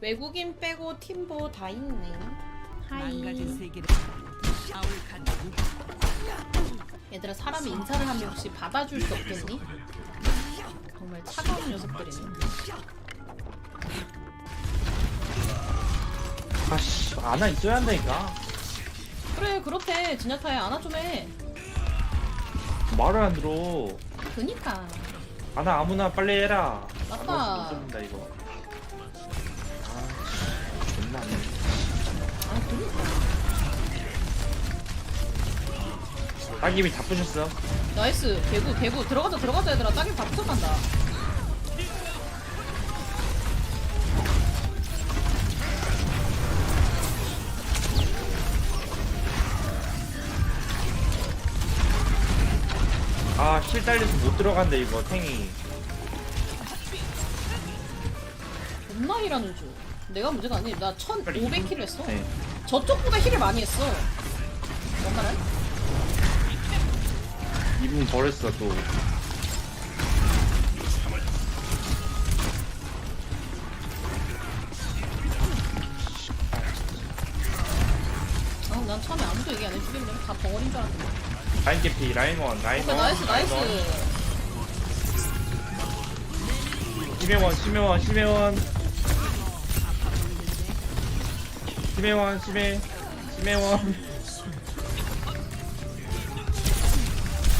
외국인 빼고 팀보 다 있네. 하이. 얘들아 사람이 인사를 하면 혹시 받아줄 수 없겠니? 정말 차가운 녀석들이네. 아씨 안아 있어야 한다니까 그래 그렇대 진야타야 안아 좀 해. 말을 안 들어 그니까. 안아 아무나 빨리 해라 맞다. 못 듣는다 이거 아 존나 안 해. 아 그니까. 따김이 다 부셨어 나이스 개구 개구 들어가자 들어가자 얘들아 딱이 다 붙어간다. 아 실 딸려서 못 들어간다 이거 탱이 존나 힐하는 줄. 내가 문제가 아니. 나 1,500킬 했어. 네. 저쪽보다 힐을 많이 했어. 뭔가는? 이분 버렸어 또 아, 난 처음에 아무도 얘기 안 해주길래 다 벙어린 줄 알았는데. 라인 개피 라인원 라인원 나이스, 나이스. 심해원 심해원 심해원 심해원 심해 심해원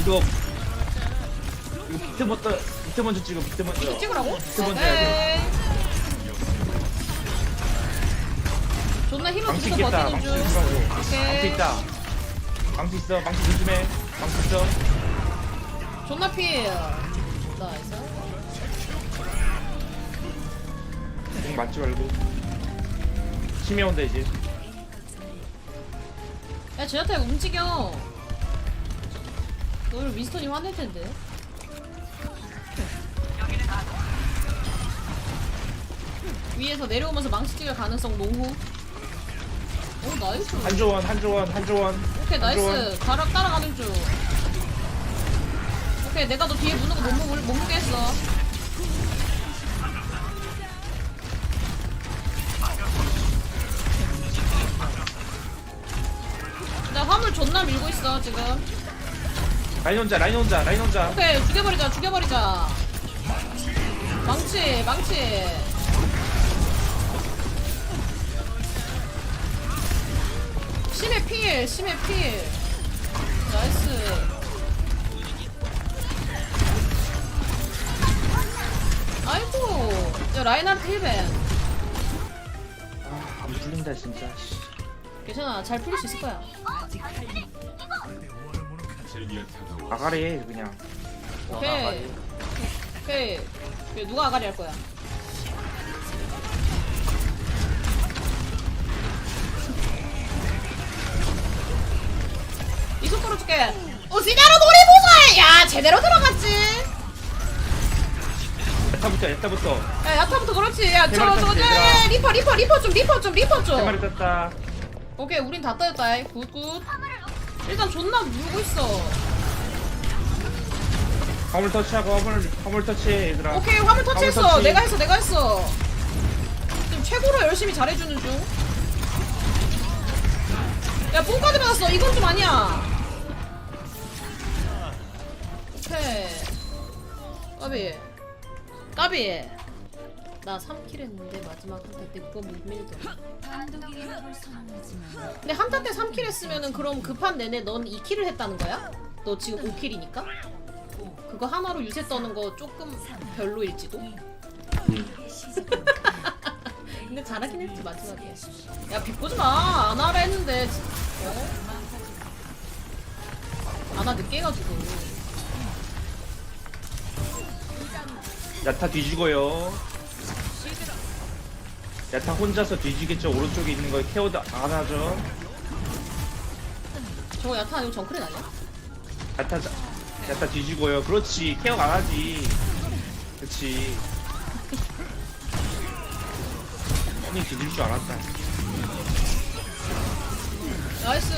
이거 이거 비트 먼저 비트 먼저 찍어 비트 먼저 찍으라고? 두 번째 해야 오케이. 존나 힘을 붙여 있겠다 버티는 망치 중. 있으라고 망치 오케이. 있다 망치 있어 망치 조심해 망치 있어 존나 필. 나이스. 공 맞지 말고 심해 온다 이제 야, 제나타 움직여. 너를 미스턴이 화낼 텐데. 위에서 내려오면서 망치 찍을 가능성 노후. 오, 나이스. 한조원 한조원 한조원 오케이, 나이스. 가라, 따라가는 중. 오케이, 내가 너 뒤에 무는 거 못, 못, 못 무게 했어. 나 화물 존나 밀고 있어, 지금. 라인 혼자 라인 혼자 라인 혼자 오케이 죽여버리자 죽여버리자 망치 망치 심해 필 심해 필. 나이스. 아이고 야 라인한테 힐벤. 아 안 풀린다 진짜. 씨. 괜찮아 잘 풀릴 수 있을 거야. 아가리 해 그냥. 오케이. 오케이. 오케이. 누가 아가리 할 거야 이속 끌어줄게. 오시냐로 놀이 보자 야 제대로 들어갔지. 야타부터 야타부터. 야 야타부터 그렇지. 야저 대박 저 얘들아. 리퍼 리퍼 리퍼 좀 리퍼 좀 리퍼 세 마리 좀 땄다. 오케이 우린 다 따였다 굿굿. 일단 존나 물고 있어. 화물 터치하고 화물 화물 터치해 얘들아. 오케이 화물 터치했어. 터치. 내가 했어 내가 했어. 지금 최고로 열심히 잘해주는 중. 야, 뽕까지 받았어. 이건 좀 아니야. 오케이. 까비. 까비. 나 3킬 했는데 마지막 한타 때 그거 못 밀더라. 근데 한타 때 3킬 했으면은 그럼 그판 내내 넌 2킬을 했다는 거야? 너 지금 5킬이니까? 그거 하나로 유세 떠는 거 조금 별로일지도? 근데 잘하긴 했지 마지막에 야 비꼬지 마! 안 하라 했는데 어? 안하 늦게 해가지고 야타 뒤지고요. 야타 혼자서 뒤지겠죠. 오른쪽에 있는 거 케어도 안 하죠. 저거 야타 아니고 정크렛 아니야? 야타 자- 야타 뒤지고요. 그렇지. 케어 안 하지. 그렇지. 뻔히 뒤질 줄 알았다. 나이스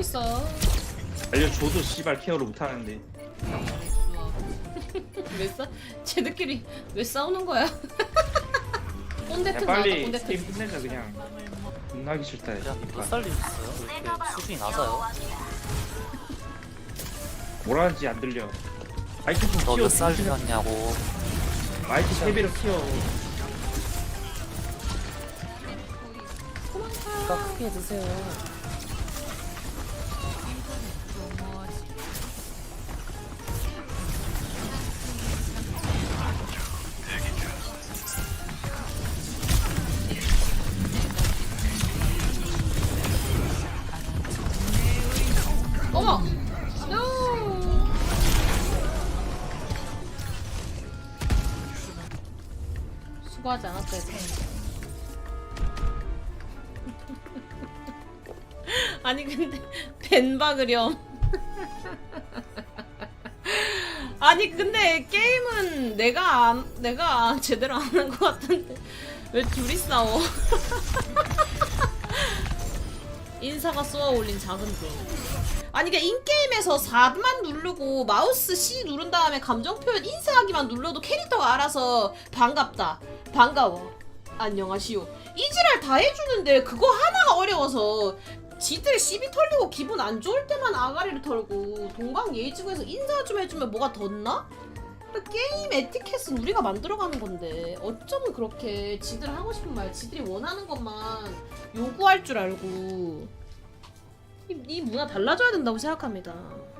있어. 알려줘도 씨발 케어를 못하는데. 왜 싸? 쟤들끼리 왜 싸우는 거야? 꼰대 야튼 나왔다 빨리 꼰대 게임 튼 끝내자 그냥. 존나 하기 싫다 그냥 이거 살리셨어요? 왜 이렇게 수준이 낮아요? 뭐라는지 안 들려. 마이크 좀 키워 너몇 정신을- 살이었냐고. 마이크 세 배로 키워. 가 크게 드세요. 수고하지 않았어요. 아니 근데 벤 박으렴. 아니 근데 게임은 내가 안, 내가 제대로 안 한 것 같은데. 왜 둘이 싸워? 인사가 쏘아 올린 작은 돈. 아니 그러니까 인게임에서 4만 누르고 마우스 C 누른 다음에 감정 표현 인사하기만 눌러도 캐릭터가 알아서 반갑다 반가워. 안녕하시오. 이지랄 다 해주는데 그거 하나가 어려워서. 지들 시비 털리고 기분 안 좋을 때만 아가리를 털고 동방 예의지구에서 인사 좀 해주면 뭐가 덧나? 게임 에티켓은 우리가 만들어가는 건데. 어쩌면 그렇게 지들 하고 싶은 말 지들이 원하는 것만 요구할 줄 알고. 이, 이 문화 달라져야 된다고 생각합니다